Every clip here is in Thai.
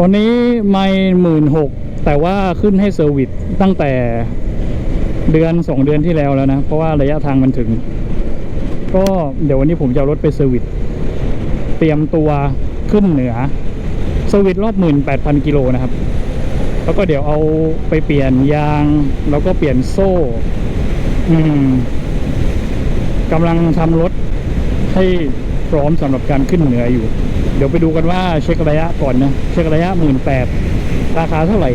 ตอนนี้ไม่หมื่นหกแต่ว่าขึ้นให้เซอร์วิสตั้งแต่เดือนสองเดือนที่แล้วแล้วนะ เพราะว่าระยะทางมันถึง ก็เดี๋ยววันนี้ผมจะรถไปเซอร์วิสเตรียมตัวขึ้นเหนือเซอร์วิสรอบหมื่นแปดพันกิโลนะครับ แล้วก็เดี๋ยวเอาไปเปลี่ยนยาง แล้วก็เปลี่ยนโซ่ อืมกำลังทำรถให้ พร้อมสำหรับการขึ้นเหนืออยู่ เดี๋ยวไปดูกันว่าเช็คระยะก่อนนะ เช็คระยะหมื่นแปดราคาเท่าไหร่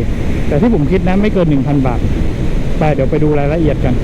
แต่ที่ผมคิดนะไม่เกินหนึ่งพันบาท ไปเดี๋ยวไปดูรายละเอียดกัน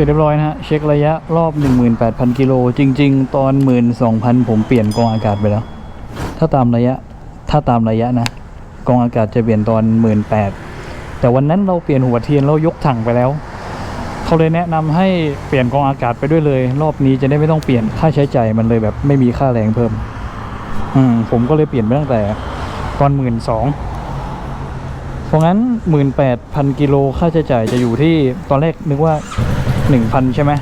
ร็จเรียบร้อยนะฮะ เช็คระยะรอบ 18,000 กิโล จริง ๆ ตอน 12,000 ผมเปลี่ยนกองอากาศไปแล้ว ถ้าตามระยะถ้าตามระยะนะ กองอากาศจะเปลี่ยนตอน 18,000 แต่วันนั้นเราเปลี่ยนหัวเทียนเรายกถังไปแล้ว เขาเลยแนะนำให้เปลี่ยนกองอากาศไปด้วยเลย รอบนี้จะได้ไม่ต้องเปลี่ยนค่าใช้จ่ายมันเลยแบบไม่มีค่าแรงเพิ่ม อืมผมก็เลยเปลี่ยนไปตั้งแต่ตอนหมื่นสองเพราะงั้น 18,000 กิโลค่าใช้จ่ายจะอยู่ที่ตอนแรกนึกว่า 1,000ใช่ไหม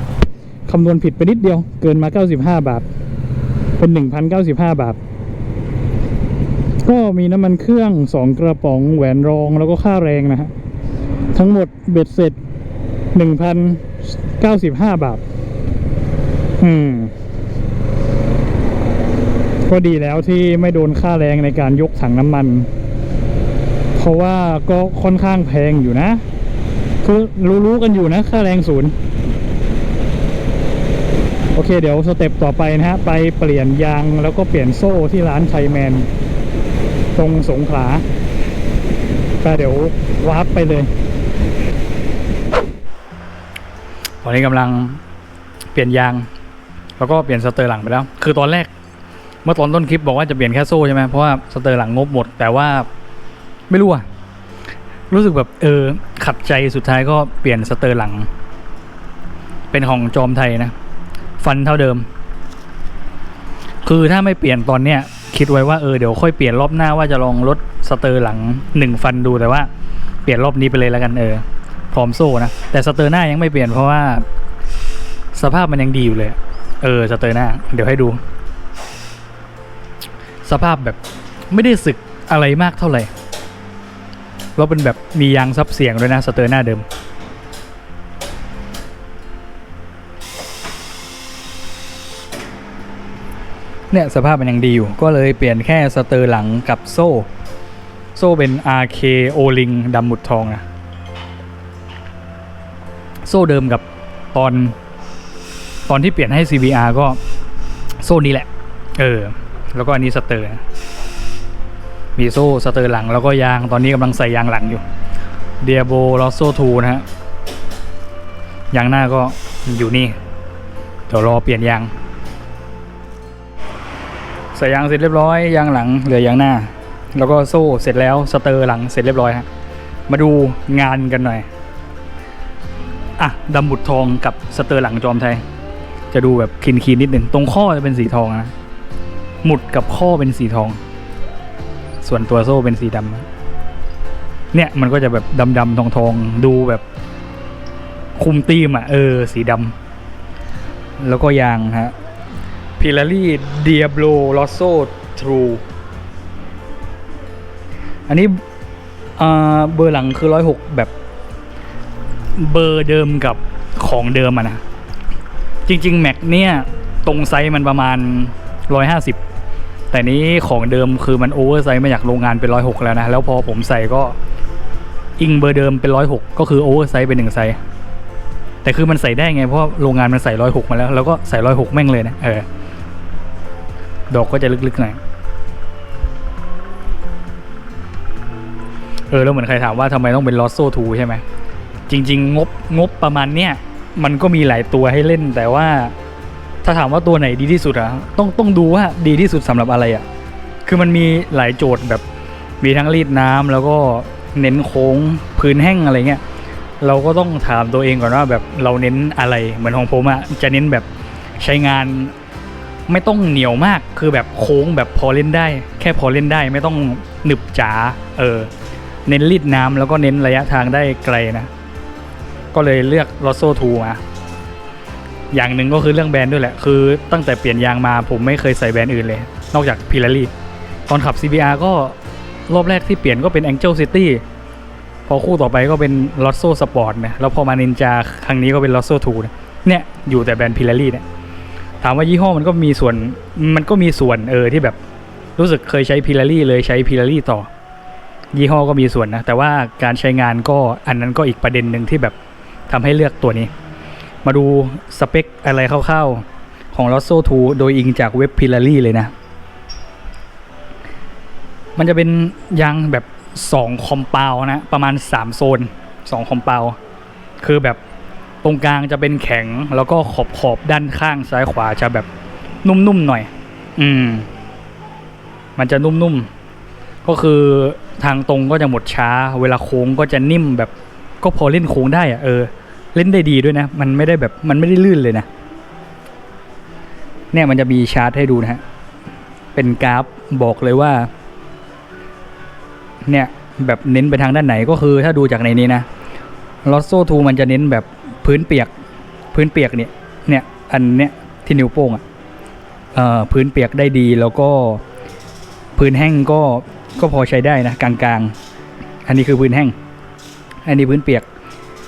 คำนวณผิดไปนิดเดียวเกินมา95บาท เป็น1,095บาท ก็มีน้ำมันเครื่อง2กระป๋องแหวนรองแล้วก็ค่าแรงนะฮะ ทั้งหมดเบ็ดเสร็จ1,095บาท อืม ก็ดีแล้วที่ไม่โดนค่าแรงในการยกถังน้ำมัน เพราะว่าก็ค่อนข้างแพงอยู่นะคือรู้ๆกันอยู่นะ ค่าแรงศูนย์ เคเดี๋ยวสเต็ปต่อไปนะฮะ ไปเปลี่ยนยางแล้วก็เปลี่ยนโซ่ที่ร้านไทยแมน ตรงสงขลาก็เดี๋ยววาร์ปไปเลยตอนนี้กำลังเปลี่ยนยาง แล้วก็เปลี่ยนสเตอร์หลังไปแล้ว คือตอนแรก เมื่อตอนต้นคลิปบอกว่าจะเปลี่ยนแค่โซ่ใช่ไหมเพราะว่าสเตอร์หลังงบหมด แต่ว่าไม่รู้อะรู้สึกแบบเออขัดใจสุดท้ายก็เปลี่ยนสเตอร์หลัง เป็นของจอมไทยนะ ฟันเท่าเดิม คือถ้าไม่เปลี่ยนตอนเนี้ยคิดไว้ว่าเออเดี๋ยวค่อยเปลี่ยนรอบหน้าว่าจะลองลดสเตอร์หลังหนึ่งฟันดูแต่ว่าเปลี่ยนรอบนี้ไปเลยแล้วกันเออพร้อมโซ่นะแต่สเตอร์หน้ายังไม่เปลี่ยนเพราะว่า สภาพมันยังดีอยู่เลย เออสเตอร์หน้า เดี๋ยวให้ดู สภาพแบบไม่ได้สึกอะไรมากเท่าไหร่แล้วเป็นแบบมียางซับเสียงด้วยนะสเตอร์หน้าเดิม เนี่ยสภาพมันยังดีอยู่ ก็เลยเปลี่ยนแค่สเตอร์หลังกับโซ่ โซ่เป็น RK O Ling ดำหมุดทองนะ โซ่เดิมกับตอนตอนที่เปลี่ยนให้ CBR ก็โซ่นี้แหละ เออ แล้วก็อันนี้สเตอร์ มีโซ่สเตอร์หลังแล้วก็ยาง ตอนนี้กำลังใส่ยางหลังอยู่เดียโบลอโซ่ทูนะฮะ ยางหน้าก็อยู่นี่ เดี๋ยวรอเปลี่ยนยาง ใส่ยางเสร็จเรียบร้อยยางหลังเหลือยางหน้า แล้วก็โซ่เสร็จแล้วสเตอร์หลังเสร็จเรียบร้อยฮะมาดูงานกันหน่อยอะดำบุดทองกับสเตอร์หลังจอมไทย จะดูแบบคินคีนนิดหนึ่งตรงข้อจะเป็นสีทองนะหมุดกับข้อเป็นสีทอง ส่วนตัวโซ่เป็นสีดำเนี่ยมันก็จะแบบดำๆทองทองๆดูแบบคุมตีมอะเออ สีดำแล้วก็ยางฮะ พิลารีเดียโบลอโซทรูอันนี้เบอร์หลังคือร้อยหกแบบเบอร์เดิมกับของเดิมอะนะ จริง ๆ แม็กเนี่ย ตรงไซส์มันประมาณ 150 แต่นี้ของเดิมคือมันโอเวอร์ไซส์มาจากโรงงานเป็น106แล้วนะ แล้วพอผมใส่ก็อิงเบอร์เดิมเป็น106ก็คือโอเวอร์ไซส์เป็นหนึ่งไซส์แต่คือมันใส่ได้ไงเพราะโรงงานมันใส่106มาแล้ว แล้วก็ใส่106แม่งเลยนะเออ ดอกก็จะลึกๆหน่อยเออแล้วเหมือนใครถามว่าทำไมต้องเป็นลอสโซทูใช่ไหมจริง ๆ งบงบประมาณเนี้ยมันก็มีหลายตัวให้เล่น แต่ว่าถ้าถามว่าตัวไหนดีที่สุดอะต้องต้องดูว่าดีที่สุดสำหรับอะไรอะคือมันมีหลายโจทย์แบบมีทั้งรีดน้ำแล้วก็เน้นโค้งพื้นแห้งอะไรเงี้ยเราก็ต้องถามตัวเองก่อนว่าแบบเราเน้นอะไรเหมือนของผมอะจะเน้นแบบใช้งาน ไม่ต้องเหนียวมากคือแบบโค้งแบบพอเล่นได้ แค่พอเล่นได้ไม่ต้องหนึบจ๋าเออเน้นรีดน้ำแล้วก็เน้นระยะทางได้ไกลนะ ก็เลยเลือก r o s s o 2มาอย่างหนึ่งก็คือเรื่องแบรนด์ด้วยแหละ คือตั้งแต่เปลี่ยนยางมาผมไม่เคยใส่แบรนด์อื่นเลย นอกจาก p i r a l i ตอนขับ CBR ก็รอบแรกที่เปลี่ยนก็เป็น Angel City พอคู่ต่อไปก็เป็น r o s s o Sport นะแล้วพอมา Ninja ครั้งนี้ก็เป็น r o s s o 2นะเนี่ย อยู่แต่แบรนด์ p i r a l i เนี่ย ถามว่ายี่ห้อมันก็มีส่วนมันก็มีส่วนเออที่แบบรู้สึกเคยใช้พิลารี่เลยใช้พิลารี่ต่อ ยี่ห้อก็มีส่วนนะ แต่ว่าการใช้งานก็อันนั้นก็อีกประเด็นหนึ่งที่แบบทำให้เลือกตัวนี้ มาดูสเปคอะไรคร่าวๆ ของ l o s s o 2 โดยอิงจากเว็บพิลารี่เลยนะ มันจะเป็นยางแบบ 2 คอมเปลนะ ประมาณ 3 โซน 2 คอมเปลคือแบบ ตรงกลางจะเป็นแข็ง แล้วก็ขอบขอบด้านข้างซ้ายขวาจะแบบนุ่มๆหน่อย อืม มันจะนุ่มๆ ก็คือทางตรงก็จะหมดช้า เวลาโค้งก็จะนิ่มแบบ ก็พอเล่นโค้งได้อะเออ เล่นได้ดีด้วยนะ มันไม่ได้แบบ มันไม่ได้ลื่นเลยนะ เนี่ยมันจะมีชาร์ตให้ดูนะฮะ เป็นกราฟบอกเลยว่า เนี่ยแบบเน้นไปทางด้านไหนก็คือถ้าดูจากในนี้นะลอสโซทูมันจะเน้นแบบ พื้นเปียก พื้นเปียกเนี่ยเนี่ยอันเนี้ยที่นิ้วโป้งอะ่ะพื้นเปียกได้ดีแล้วก็พื้นแห้งก็ก็พอใช้ได้นะกลางๆ อันนี้คือพื้นแห้ง อันนี้พื้นเปียก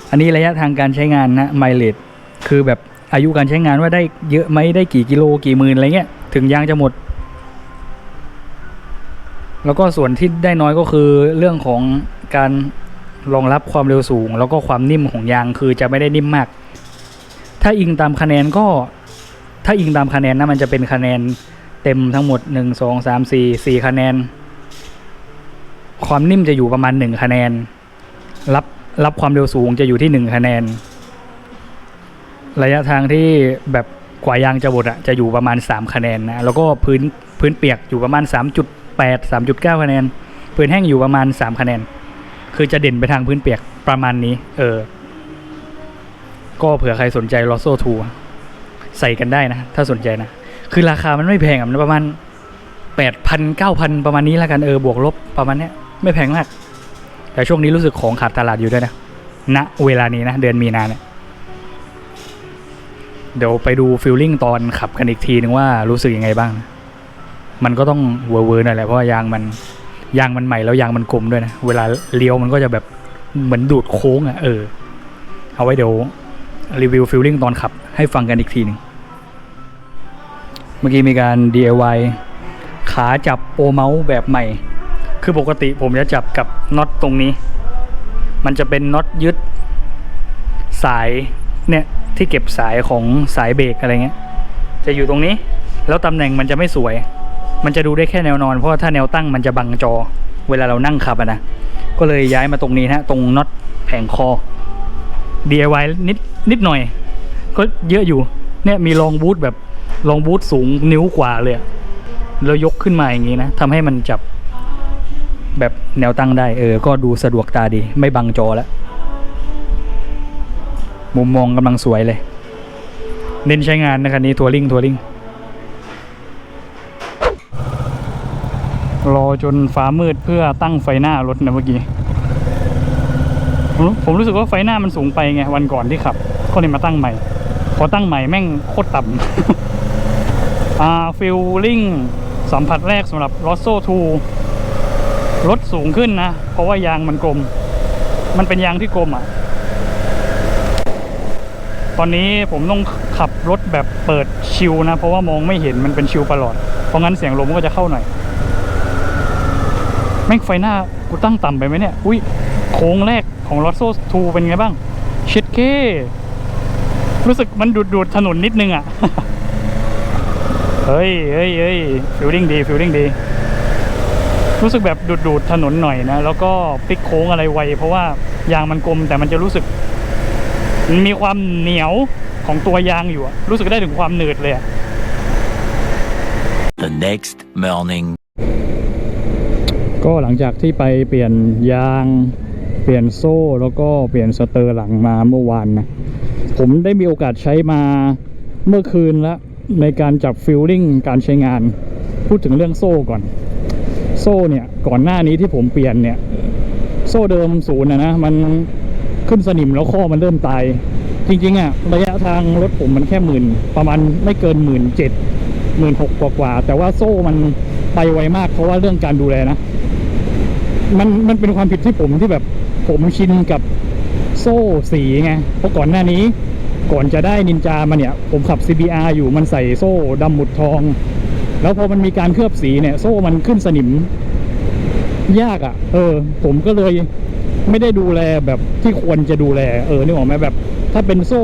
อันนี้ระยะทางการใช้งานนะไมเล e คือแบบอายุการใช้งานว่าได้เยอะไหมได้กี่กิโลกี่หมื่นอะไรเงี้ยถึงยางจะหมด แล้วก็ส่วนที่ได้น้อยก็คือเรื่องของการ รองรับความเร็วสูง แล้วก็ความนิ่มของยางคือจะไม่ได้นิ่มมาก ถ้าอิงตามคะแนนก็ ถ้าอิงตามคะแนนนะมันจะเป็นคะแนนเต็มทั้งหมดหนึ่งสองสามสี่สี่คะแนน ความนิ่มจะอยู่ประมาณหนึ่งคะแนน รับรับความเร็วสูงจะอยู่ที่หนึ่งคะแนน ระยะทางที่แบบกว่ายางจะบดอะจะอยู่ประมาณ 3 คะแนนนะ แล้วก็พื้นพื้นเปียกอยู่ประมาณ 3.8 3.9 คะแนน พื้นแห้งอยู่ประมาณ 3 คะแนน คือจะเด่นไปทางพื้นเปียกประมาณนี้ เออ ก็เผื่อใครสนใจลอโซ่ทูใส่กันได้นะ ถ้าสนใจนะ คือราคามันไม่แพงอะมันประมาณ8,000 9,000ประมาณนี้แล้วกันเออบวกลบประมาณเนี้ยไม่แพงมาก แต่ช่วงนี้รู้สึกของขาดตลาดอยู่ด้วยนะณเวลานี้นะ เดือนมีนาเนี่ยเดี๋ยวไปดูฟิลลิ่งตอนขับกันอีกทีนึงว่ารู้สึกยังไงบ้าง มันก็ต้องเวอร์ๆหน่อยแหละเพราะว่ายางมัน ยางมันใหม่แล้วยางมันกลมด้วยนะ เวลาเลี้ยวมันก็จะแบบเหมือนดูดโค้งอะ่ะเออ เอาไว้เดี๋ยวรีวิวฟิลลิ่งตอนขับ ให้ฟังกันอีกทีหนึ่งเมื่อกี้มีการ DIY ขาจับโปเมาส์แบบใหม่ คือปกติผมจะจับกับน็อตตรงนี้ มันจะเป็นน็อตยึดสายเนี่ยที่เก็บสายของสายเบรกอะไรเงี้ย จะอยู่ตรงนี้ แล้วตำแหน่งมันจะไม่สวย มันจะดูได้แค่แนวนอน เพราะว่าถ้าแนวตั้งมันจะบังจอ เวลาเรานั่งขับนะ ก็เลยย้ายมาตรงนี้นะตรงน็อตแผงคอ DIY นิดนิดหน่อย ก็เยอะอยู่ เนี่ยมีรองบูทแบบรองบูทสูงนิ้วกว่าเลยแล้วยกขึ้นมาอย่างงี้นะทำให้มันจับแบบแนวตั้งได้เออ ก็ดูสะดวกตาดี ไม่บังจอแล้ว มุมมองกำลังสวยเลย เน้นใช้งานนะคันนี้ทัวริงทัวริง รอจนฟ้ามืดเพื่อตั้งไฟหน้ารถนะเมื่อกี้ ผมรู้สึกว่าไฟหน้ามันสูงไปไงวันก่อนที่ขับ ก็เลยมาตั้งใหม่ พอตั้งใหม่แม่งโคตรต่ำอ่าฟิลลิ่งสัมผัสแรกสำหรับ r o s s o 2รถสูงขึ้นนะ เพราะว่ายางมันกลม มันเป็นยางที่กลมอะ ตอนนี้ผมต้องขับรถแบบเปิดชิวนะ เพราะว่ามองไม่เห็นมันเป็นชิวตลอด เพราะงั้นเสียงลมก็จะเข้าหน่อย ม่งไฟหน้ากูตั้งต่ำไปไหมเนี่ย อุ้ยโค้งแรกของ r o s s o 2เป็นไงบ้างเชิดเค รู้สึกมันดูดดูดถนนนิดนึงอะ เฮ้ยเฮ้ยเฮ้ยฟิลลิ่งดีฟิลลิ่งดี รู้สึกแบบดูดดูดถนนหน่อยนะ แล้วก็พลิกโค้งอะไรไว เพราะว่ายางมันกลมแต่มันจะรู้สึก มีความเหนียวของตัวยางอยู่ รู้สึกได้ถึงความหนืดเลย The next morning. ก็หลังจากที่ไปเปลี่ยนยาง เปลี่ยนโซ่แล้วก็เปลี่ยนสเตอร์หลังมาเมื่อวานนะผมได้มีโอกาสใช้มาเมื่อคืนแล้วในการจับฟิลลิ่งการใช้งาน พูดถึงเรื่องโซ่ก่อน โซ่เนี่ยก่อนหน้านี้ที่ผมเปลี่ยนเนี่ย โซ่เดิมศูนย์นะนะมันขึ้นสนิมแล้วข้อมันเริ่มตาย จริงๆอะระยะทางรถผมมันแค่หมื่นประมาณไม่เกินหมื่นเจ็ดหมื่นหกกว่าๆแต่ว่าโซ่มันไปไวมากเพราะว่าเรื่องการดูแลนะ มันมันเป็นความผิดที่ผมที่แบบผมชินกับโซ่สีไงเพราะก่อนหน้านี้ ก่อนจะได้นินจามาเนี่ย ผมขับ CBR อยู่มันใส่โซ่ดำหมุดทอง แล้วพอมันมีการเคลือบสีเนี่ย โซ่มันขึ้นสนิม ยากอะ่ะ เออ ผมก็เลยไม่ได้ดูแลแบบที่ควรจะดูแล เออนึกออกไหมแบบ ถ้าเป็นโซ่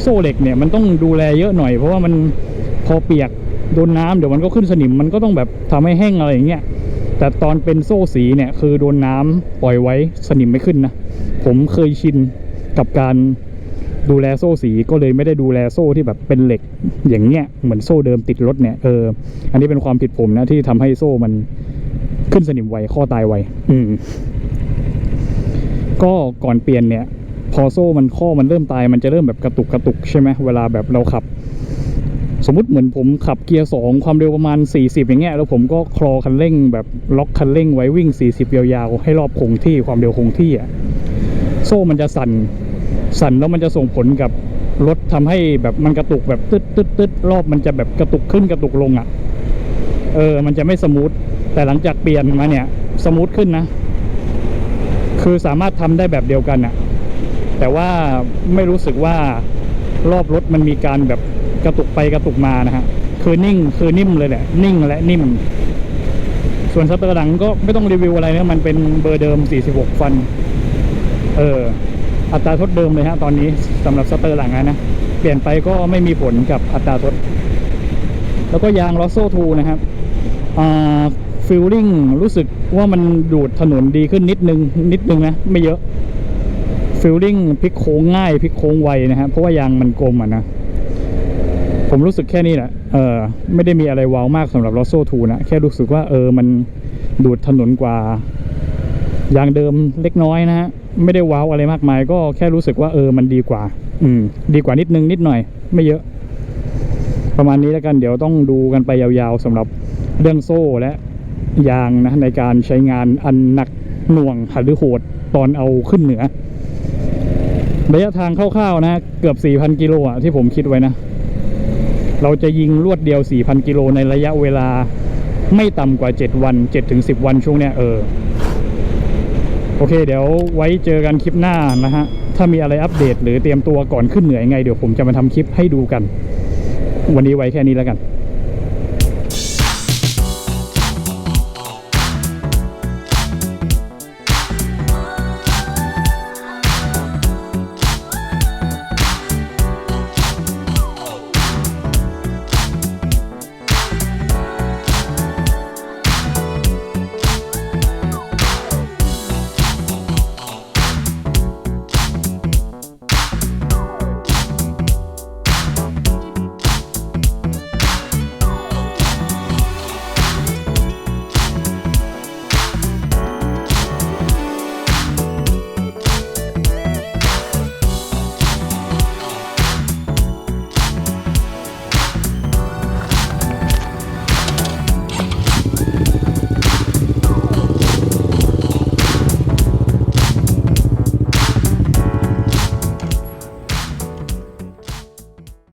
โซ่เหล็กเนี่ย มันต้องดูแลเยอะหน่อย เพราะว่ามันพอเปียกโดนน้ำเดี๋ยวมันก็ขึ้นสนิมมันก็ต้องแบบทำให้แห้งอะไรอย่างเงี้ย แต่ตอนเป็นโซ่สีเนี่ยคือโดนน้ำปล่อยไว้สนิมไม่ขึ้นนะ ผมเคยชินกับการดูแลโซ่สีก็เลยไม่ได้ดูแลโซ่ที่แบบเป็นเหล็กอย่างเงี้ยเหมือนโซ่เดิมติดรถเนี่ยเอออันนี้เป็นความผิดผมนะที่ทำให้โซ่มันขึ้นสนิมไวข้อตายไวอืมก็ก่อนเปลี่ยนเนี่ย พอโซ่มันข้อมันเริ่มตายมันจะเริ่มแบบกระตุกกระตุกใช่ไหมเวลาแบบเราขับ สมมติเหมือนผมขับเกียร์สองความเร็วประมาณ 40 อย่างเงี้ยแล้วผมก็คลอคันเร่งแบบล็อกคันเร่งไว้วิ่ง 40 ยาวๆ ให้รอบคงที่ความเร็วคงที่อะโซ่มันจะสั่นสั่นแล้วมันจะส่งผลกับรถทำให้แบบมันกระตุกแบบตึ๊ดตึ๊ดตึ๊ดรอบมันจะแบบกระตุกขึ้นกระตุกลงอะเออ มันจะไม่สมูทแต่หลังจากเปลี่ยนมาเนี่ยสมูทขึ้นนะ คือสามารถทำได้แบบเดียวกันอะแต่ว่าไม่รู้สึกว่ารอบรถมันมีการแบบ กระตุกไปกระตุกมานะฮะคือนิ่งคือนิ่มเลยแหละนิ่งและนิ่ม ส่วนสเตอร์หลังก็ไม่ต้องรีวิวอะไรนะมันเป็นเบอร์เดิม 46 ฟัน เอออัตราทดเดิมเลยฮะตอนนี้สำหรับสเตอร์หลังนะเปลี่ยนไปก็ไม่มีผลกับอัตราทด แล้วก็ยางลอโซทูนะครับอ่าฟิลลิ่งรู้สึกว่ามันดูดถนนดีขึ้นนิดนึง นิดนึงนะ ไม่เยอะฟิลลิ่งพลิกโค้งง่ายพลิกโค้งไวนะฮะเพราะว่ายางมันกลมอะนะ ผมรู้สึกแค่นี้แหละเออไม่ได้มีอะไรว้าวมากสำหรับลอโซ่ทูนะ แค่รู้สึกว่าเออมันดูดถนนกว่ายางเดิมเล็กน้อยนะฮะ ไม่ได้ว้าวอะไรมากมาย ก็แค่รู้สึกว่าเออมันดีกว่า อืม ดีกว่านิดนึงนิดหน่อย ไม่เยอะ ประมาณนี้แล้วกันเดี๋ยวต้องดูกันไปยาวๆสำหรับเรื่องโซ่และยางนะในการใช้งานอันหนักหน่วงหรือโหดตอนเอาขึ้นเหนือระยะทางคร่าวๆนะ เกือบ 4,000 กิโลอะที่ผมคิดไว้นะ เราจะยิงรวดเดียว 4,000 กิโลในระยะเวลาไม่ต่ำกว่า 7 วัน 7-10 วันช่วงเนี้ยเออ โอเค เดี๋ยวไว้เจอกันคลิปหน้านะฮะ ถ้ามีอะไรอัปเดตหรือเตรียมตัวก่อนขึ้นเหนือยังไง เดี๋ยวผมจะมาทำคลิปให้ดูกัน วันนี้ไว้แค่นี้แล้วกัน